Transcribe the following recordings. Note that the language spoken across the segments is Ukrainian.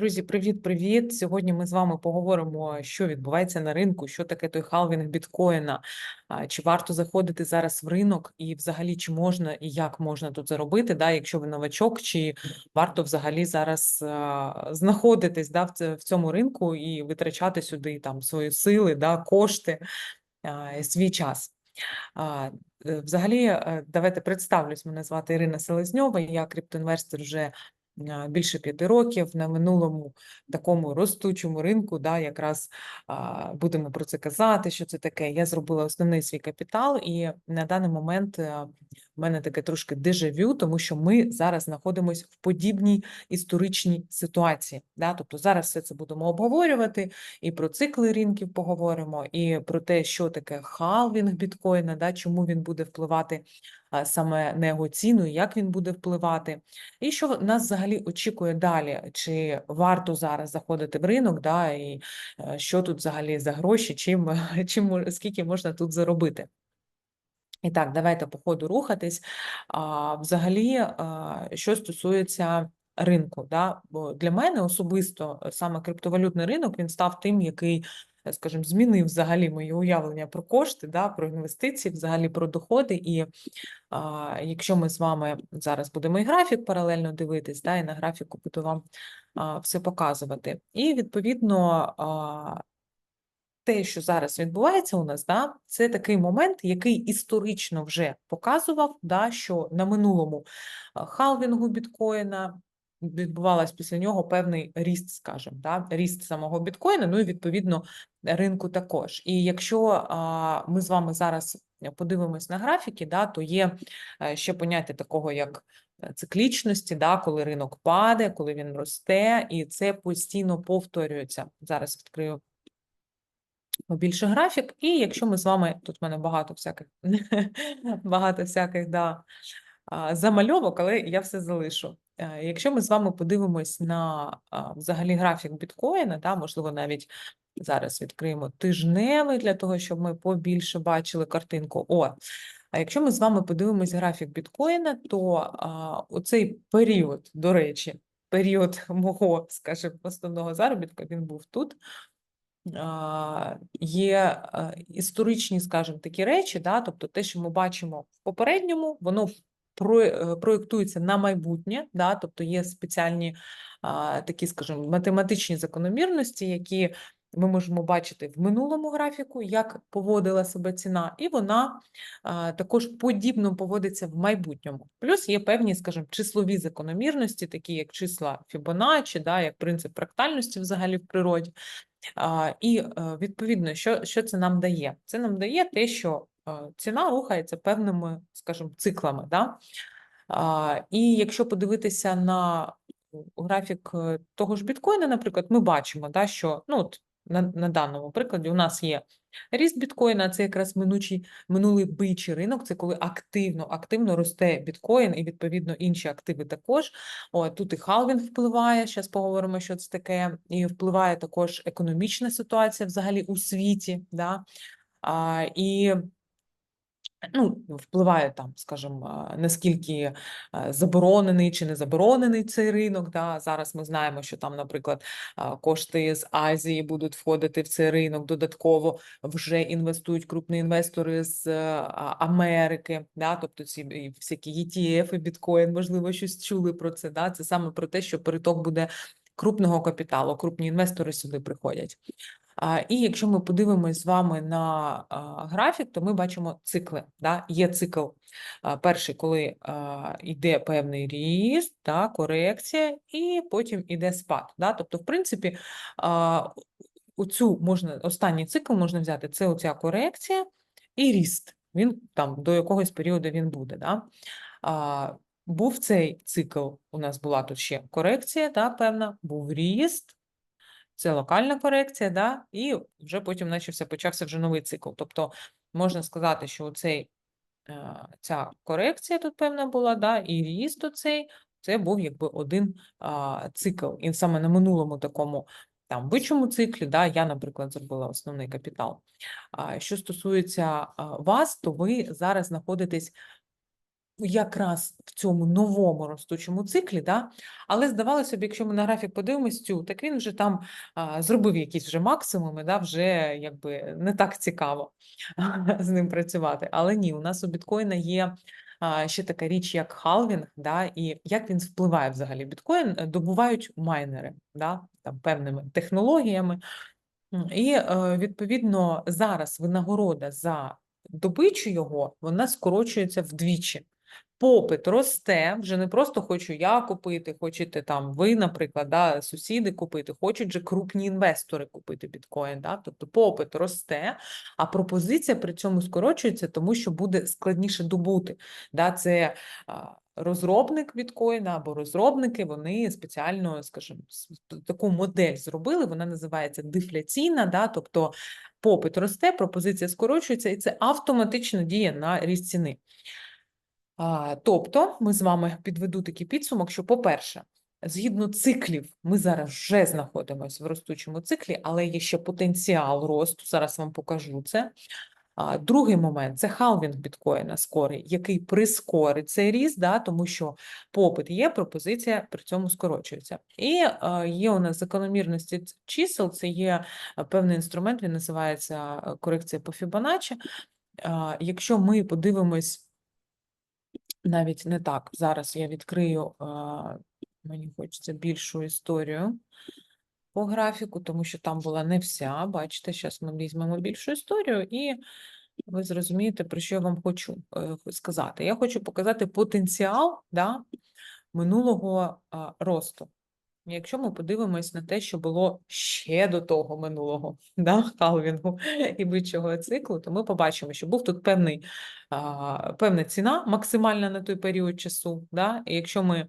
Друзі, привіт-привіт! Сьогодні ми з вами поговоримо, що відбувається на ринку, що таке той халвінг біткоїна, чи варто заходити зараз в ринок, і взагалі чи можна і як можна тут заробити, да, якщо ви новачок, чи варто взагалі зараз знаходитись да, в, цьому ринку і витрачати сюди там свої сили, да, кошти, свій час. Е, Взагалі, е, давайте представлюсь. Мене звати Ірина Селезньова. Я криптоінвестор вже більше п'яти років на минулому такому ростучому ринку. Да, якраз будемо про це казати, що це таке. Я зробила основний свій капітал, і на даний момент е, мене таке трошки дежавю, тому що ми зараз знаходимося в подібній історичній ситуації. Да? Тобто зараз все це будемо обговорювати, і про цикли ринків поговоримо, і про те, що таке халвінг біткоїна, да, чому він буде впливати саме на його ціну, як він буде впливати, і що нас взагалі очікує далі, чи варто зараз заходити в ринок, да, і е, що тут взагалі за гроші, чим, чим скільки можна тут заробити. І так, давайте по ходу рухатись. А, взагалі, а, що стосується ринку, да? бо для мене особисто е, саме криптовалютний ринок він став тим, який, е, скажімо, змінив взагалі моє уявлення про кошти, да? про інвестиції, взагалі про доходи. І а, якщо ми з вами зараз будемо і графік паралельно дивитись, да? і на графіку буду вам а, все показувати. І відповідно. А, те, що зараз відбувається у нас, да, це такий момент, який історично вже показував, да, що на минулому халвінгу біткоїна відбувалась після нього певний ріст, скажімо, да, ріст самого біткоїна, ну і відповідно ринку також. І якщо а, ми з вами зараз подивимось на графіки, да, то є е, ще поняття такого як е, циклічності, да, коли ринок падає, коли він росте, і це постійно повторюється. Зараз відкрию більше графік. І якщо ми з вами, тут в мене багато всяких, багато всяких да, замальовок, але я все залишу. Е, Якщо ми з вами подивимось на взагалі графік біткоїна, да, можливо, навіть зараз відкриємо тижневий для того, щоб ми побільше бачили картинку. О, а якщо ми з вами подивимось графік біткоїна, то а, оцей період, до речі, період мого, скажімо, основного заробітку, він був тут є історичні, скажімо, такі речі, да, тобто те, що ми бачимо в попередньому, воно е, проєктується на майбутнє, да, тобто є спеціальні такі, скажімо, математичні закономірності, які ми можемо бачити в минулому графіку, як поводила себе ціна, і вона також подібно поводиться в майбутньому. Плюс є певні, скажімо, числові закономірності, такі як числа Фібоначчі, да, як принцип фрактальності взагалі в природі. І е, відповідно, що, що це нам дає? Це нам дає те, що е, ціна рухається певними, скажімо, циклами. Да? І якщо подивитися на графік е, того ж біткоїна, наприклад, ми бачимо, да, що ну, на, на даному прикладі у нас є ріст біткоїна, це якраз минучий, минулий бичий ринок, це коли активно, активно росте біткоін і відповідно інші активи також. О, тут і халвінг впливає, зараз поговоримо, що це таке, і впливає також економічна ситуація взагалі у світі. Да? А, і ну, впливає там, скажімо, наскільки заборонений чи не заборонений цей ринок. Да? Зараз ми знаємо, що там, наприклад, кошти з Азії будуть входити в цей ринок. Додатково вже інвестують крупні інвестори з Америки. Да? Тобто ці всякі ETF, біткоін, можливо, щось чули про це. Да? Це саме про те, що переток буде крупного капіталу, крупні інвестори сюди приходять. І якщо ми подивимось з вами на графік, то ми бачимо цикли. Да? Є цикл перший, коли йде певний ріст, да, корекція, і потім йде спад. Да? Тобто, в принципі, оцю можна, останній цикл можна взяти, це оця корекція і ріст. Він там до якогось періоду він буде. Да? А, був цей цикл, у нас була тут ще корекція, да, певна, був ріст, це локальна корекція, да, і вже потім начався, почався вже новий цикл. Тобто можна сказати, що цей, ця корекція тут певна була, да, і ріст оцей, це був якби один а, цикл. І саме на минулому такому там бичому циклі, да, я, наприклад, зробила основний капітал. А, що стосується вас, то ви зараз знаходитесь якраз в цьому новому ростучому циклі, да? але здавалося б, якщо ми на графік подивимось так він вже там а, зробив якісь вже максимуми, да? вже якби не так цікаво з ним працювати. Але ні, у нас у біткоїна є ще така річ, як халвінг, да? і як він впливає взагалі. Біткоін е, добувають майнери да? там, певними технологіями. І е, відповідно зараз винагорода за добичу його вона скорочується вдвічі. Попит росте, вже не просто хочу я купити, хочете там ви, наприклад, да, сусіди купити, хочуть же крупні інвестори купити біткоін. Да? Тобто попит росте, а пропозиція при цьому скорочується, тому що буде складніше добути. Да? Це розробник біткоїна або розробники, вони спеціально, скажімо, таку модель зробили, вона називається дефляційна, да? тобто попит росте, пропозиція скорочується, і це автоматично діє на ріст ціни. Тобто, ми з вами підведу такий підсумок, що, по-перше, згідно циклів, ми зараз вже знаходимося в ростучому циклі, але є ще потенціал росту. Зараз вам покажу це. Другий момент це халвінг біткоїна скорий, який прискорить цей ріст, да, тому що попит є, пропозиція при цьому скорочується. І а, є у нас закономірності чисел, це є певний інструмент, він називається корекція по Фібоначчі. А, Якщо ми подивимось навіть не так. Зараз я відкрию, мені хочеться більшу історію по графіку, тому що там була не вся. Бачите, зараз ми візьмемо більшу історію, і ви зрозумієте, про що я вам хочу е, сказати. Я хочу показати потенціал да, минулого росту. Якщо ми подивимось на те, що було ще до того минулого да, халвінгу і бичого циклу, то ми побачимо, що був тут певний, певна ціна максимальна на той період часу. Да? І якщо ми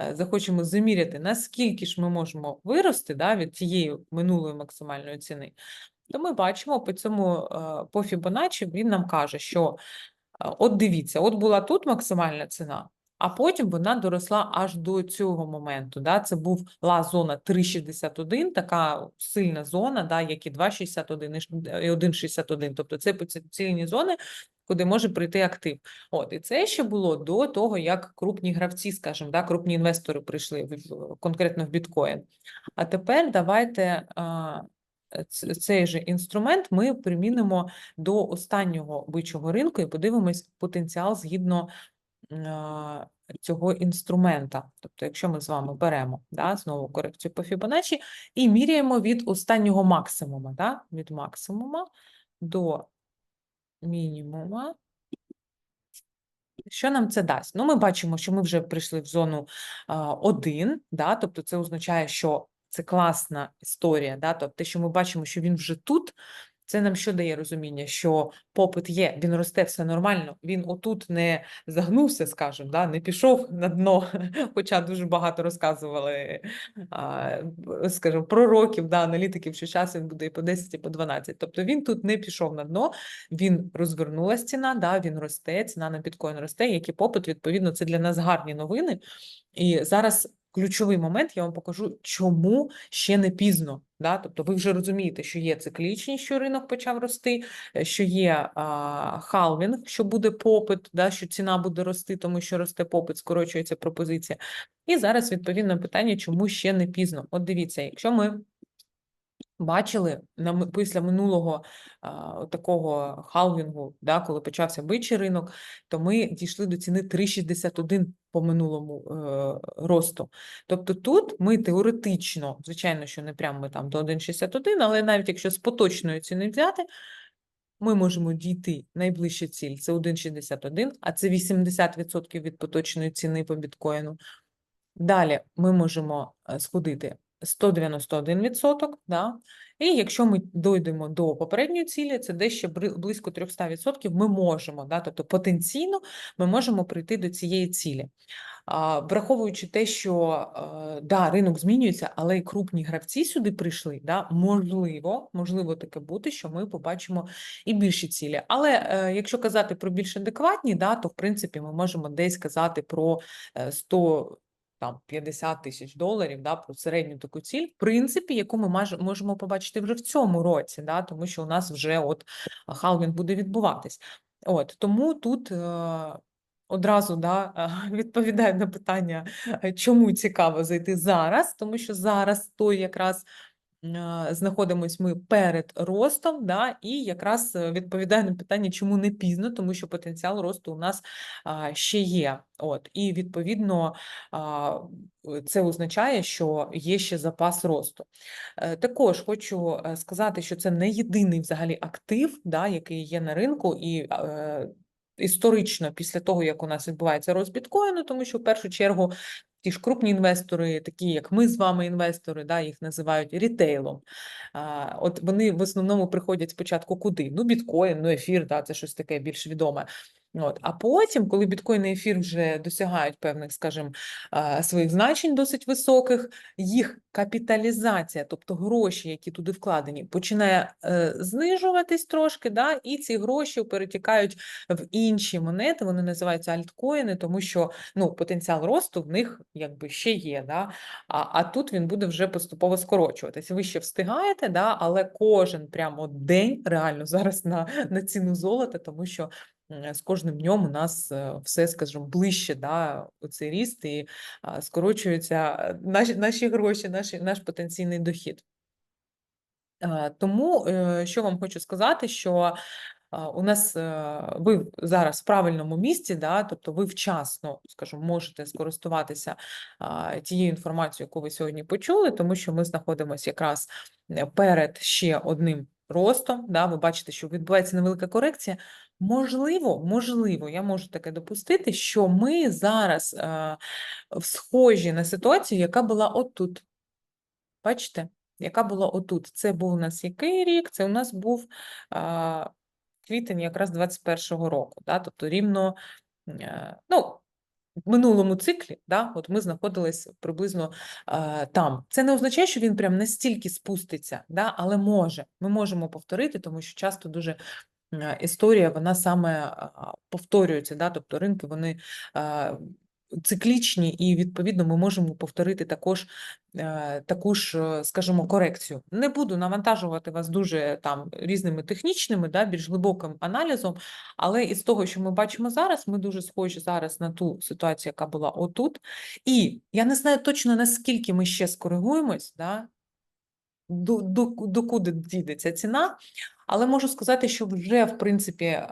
е, захочемо заміряти, наскільки ж ми можемо вирости да, від тієї минулої максимальної ціни, то ми бачимо по цьому е, по Фібоначчі, він нам каже, що От дивіться, от була тут максимальна ціна, а потім вона доросла аж до цього моменту. Да? Це був ла зона 3,61, така сильна зона, да, як і 2,61 і 1,61. Тобто це потенційні зони, куди може прийти актив. От, і це ще було до того, як крупні гравці, скажімо, да, крупні інвестори прийшли в, конкретно в біткоін. А тепер давайте а, цей же інструмент ми примінимо до останнього бичого ринку і подивимось потенціал згідно цього інструмента. Тобто, якщо ми з вами беремо да, знову корекцію по Фібоначчі і міряємо від останнього максимума, да, від максимума до мінімума. Що нам це дасть? Ну, ми бачимо, що ми вже прийшли в зону а, 1, да, тобто це означає, що це класна історія, да, тобто те, що ми бачимо, що він вже тут, це нам що дає розуміння, що попит є, він росте, все нормально, він отут не загнувся, скажімо, да, не пішов на дно, хоча дуже багато розказували, скажімо, пророків, да, аналітиків, що час він буде і по 10, і по 12. Тобто він тут не пішов на дно, він розвернулась ціна, да, він росте, ціна на біткоін росте, як попит, відповідно, це для нас гарні новини. І зараз ключовий момент я вам покажу, чому ще не пізно. Да? Тобто ви вже розумієте, що є циклічність, що ринок почав рости, е, що є а, халвінг, що буде попит, да? що ціна буде рости, тому що росте попит, скорочується пропозиція. І зараз відповідно питання, чому ще не пізно. От дивіться, якщо ми бачили на після минулого а, такого халвінгу, да, коли почався бичий ринок, то ми дійшли до ціни 3,61 по минулому е, росту. Тобто тут ми теоретично, звичайно, що не прямо ми там до 1,61, але навіть якщо з поточної ціни взяти, ми можемо дійти найближча ціль це 1,61, а це 80% від поточної ціни по біткоїну. Далі ми можемо е, сходити 191%, да? і якщо ми дійдемо до попередньої цілі, це дещо близько 300%, ми можемо, да? тобто потенційно ми можемо прийти до цієї цілі. Враховуючи те, що е, да, ринок змінюється, але й крупні гравці сюди прийшли, да? можливо, можливо таке бути, що ми побачимо і більші цілі. Але е, якщо казати про більш адекватні, да, то в принципі ми можемо десь казати про е, 100 там 50 тисяч доларів, да, про середню таку ціль, в принципі, яку ми можемо побачити вже в цьому році, да, тому що у нас вже от халвінг буде відбуватись. От тому тут е, одразу да, відповідаю на питання, е, чому цікаво зайти зараз, тому що зараз той якраз знаходимось ми перед ростом, да, і якраз е, відповідаю на питання, чому не пізно, тому що потенціал росту у нас ще є. От, і відповідно це означає, що є ще запас росту. Е, Також хочу е, сказати, що це не єдиний взагалі актив, да, який є на ринку, і історично, після того, як у нас відбувається рост тому що в першу чергу ті ж крупні інвестори, такі як ми з вами, інвестори, да, їх називають рітейлом. А, От вони в основному приходять спочатку куди? Ну, біткоін, ну ефір, да, це щось таке більш відоме. От. А потім, коли біткоін і ефір вже досягають певних, скажімо, своїх значень досить високих, їх капіталізація, тобто гроші, які туди вкладені, починає е, знижуватись трошки, да, і ці гроші перетікають в інші монети, вони називаються альткоїни, тому що ну, потенціал росту в них якби ще є. Да? А, а тут він буде вже поступово скорочуватися. Ви ще встигаєте, да? але кожен прямо день реально зараз на, на ціну золота, тому що з кожним днем у нас е, все, скажімо, ближче да, оцей ріст і скорочуються е, наші, наші гроші, наші, наш потенційний дохід. Тому що вам хочу сказати, що у нас ви зараз в правильному місці, да, тобто ви вчасно, скажімо, можете скористуватися тією інформацією, яку ви сьогодні почули, тому що ми знаходимося якраз е, перед ще одним ростом. Да, ви бачите, що відбувається невелика корекція. Можливо, можливо, я можу таке допустити, що ми зараз е, схожі на ситуацію, яка була отут. Бачите? Яка була отут? Це був у нас який рік? Це у нас був а, квітень якраз 21-го року. Да? Тобто рівно е, ну, минулому циклі, да? от ми знаходились приблизно е, там. Це не означає, що він прям настільки спуститься, да? але може. Ми можемо повторити, тому що часто дуже е, історія вона саме повторюється. Да? Тобто ринки вони. Е, Циклічні, і відповідно ми можемо повторити також е, таку ж, е, скажімо, корекцію. Не буду навантажувати вас дуже там різними технічними, да, більш глибоким аналізом, але із того, що ми бачимо зараз, ми дуже схожі зараз на ту ситуацію, яка була отут. І я не знаю точно наскільки ми ще скоригуємось, да, до, до, докуди дійде ця ціна, але можу сказати, що вже в принципі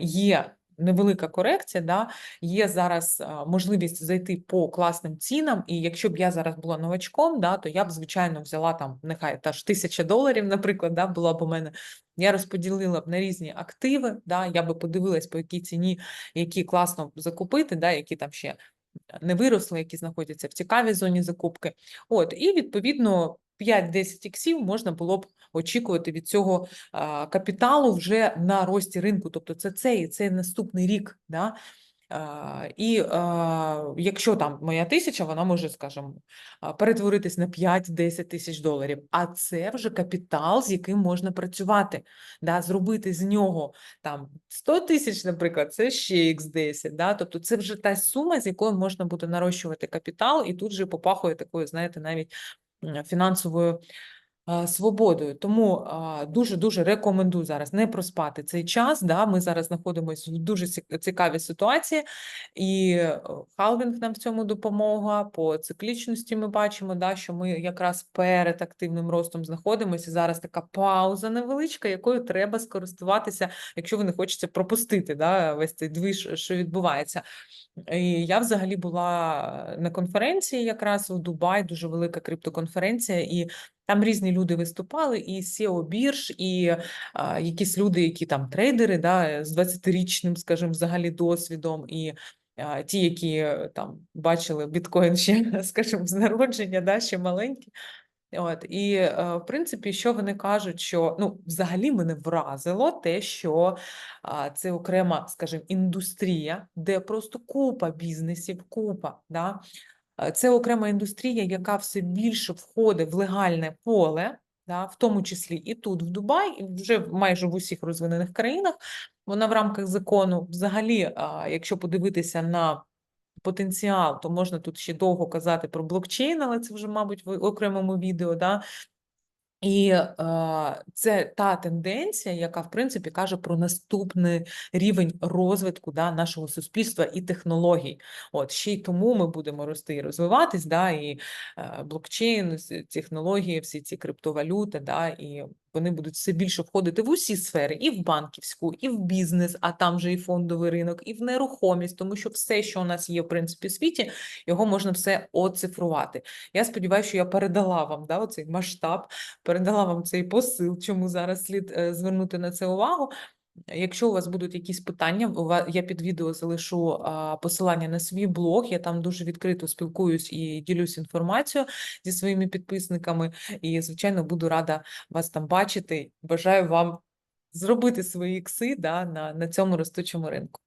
є. Невелика корекція, да, є зараз можливість зайти по класним цінам, і якщо б я зараз була новачком, да, то я б, звичайно, взяла там, нехай та ж тисяча доларів, наприклад, да, була б у мене. Я розподілила б на різні активи, да, я би подивилась, по якій ціні, які класно закупити, да, які там ще не виросли, які знаходяться в цікавій зоні закупки. От, і відповідно 5-10 іксів можна було б очікувати від цього капіталу вже на рості ринку. Тобто це цей, цей наступний рік. Да? І якщо там моя тисяча, вона може, скажімо, перетворитись на 5-10 тисяч доларів. А це вже капітал, з яким можна працювати. Да? Зробити з нього там 100 тисяч, наприклад, це ще x10. Да? Тобто це вже та сума, з якою можна буде нарощувати капітал, і тут же попахує такою, знаєте, навіть фінансовою свободою. Тому дуже-дуже рекомендую зараз не проспати цей час. Да? Ми зараз знаходимося в дуже цікавій ситуації, і е, халвінг нам в цьому допомога. По циклічності ми бачимо, да, що ми якраз перед активним ростом знаходимося. Зараз така пауза невеличка, якою треба скористуватися, якщо ви не хочете пропустити да, весь цей движ, що відбувається. І я взагалі була на конференції якраз у Дубай, дуже велика криптоконференція, і там різні люди виступали, і SEO бірж, і а, якісь люди, які там трейдери, да, з 20-річним, скажімо, взагалі досвідом, і а, ті, які е, там бачили біткоін ще, скажімо, з народження, да, ще маленькі. От, і, е, в принципі, що вони кажуть, що ну, взагалі мене вразило те, що це окрема, скажімо, індустрія, де просто купа бізнесів, купа. Да? Е, Це окрема індустрія, яка все більше входить в легальне поле, да, в тому числі і тут, в Дубай, і вже майже в усіх розвинених країнах. Вона в рамках закону, взагалі, якщо подивитися на потенціал, то можна тут ще довго казати про блокчейн, але це вже, мабуть, в окремому відео. Да? І е, це та тенденція, яка в принципі каже про наступний рівень розвитку да, нашого суспільства і технологій. От ще й тому ми будемо рости і розвиватись, да, і е, блокчейн, технології, всі ці криптовалюти, да, і вони будуть все більше входити в усі сфери, і в банківську, і в бізнес, а там же і фондовий ринок, і в нерухомість, тому що все, що у нас є в принципі в світі, його можна все оцифрувати. Я сподіваюся, що я передала вам да, оцей масштаб передала вам цей посил, чому зараз слід е, звернути на це увагу. Якщо у вас будуть якісь питання, я під відео залишу посилання на свій блог. Я там дуже відкрито спілкуюсь і ділюсь інформацією зі своїми підписниками. І, звичайно, буду рада вас там бачити. Бажаю вам зробити свої ікси да, на, на цьому ростучому ринку.